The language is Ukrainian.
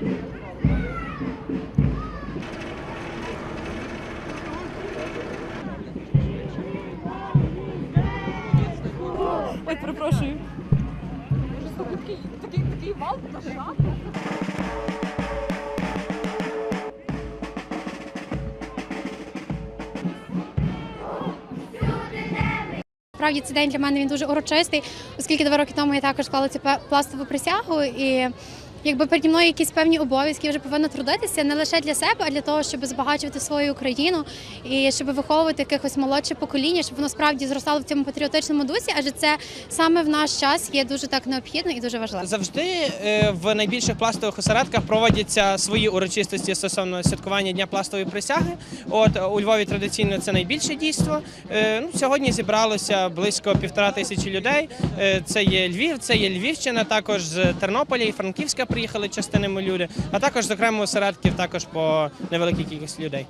Ой, перепрошую. Такий, такий, такий вал. Справді цей день для мене він дуже урочистий, оскільки два роки тому я також склала цю пластову присягу і якби переді мною якісь певні обов'язки, я вже повинна трудитися не лише для себе, а для того, щоб збагачувати свою Україну і щоб виховувати якихось молодше покоління, щоб воно справді зростало в цьому патріотичному дусі, адже це саме в наш час є дуже так необхідно і дуже важливо. Завжди е, в найбільших пластових осередках проводяться свої урочистості стосовно святкування Дня пластової присяги. От у Львові традиційно це найбільше дійство. Е, Ну, сьогодні зібралося близько півтора тисячі людей. Е, Це є Львів, це є Львівщина, також з Тернополя і Франківська приїхали частинами люди, а також з окремих осередків також по невеликій кількості людей.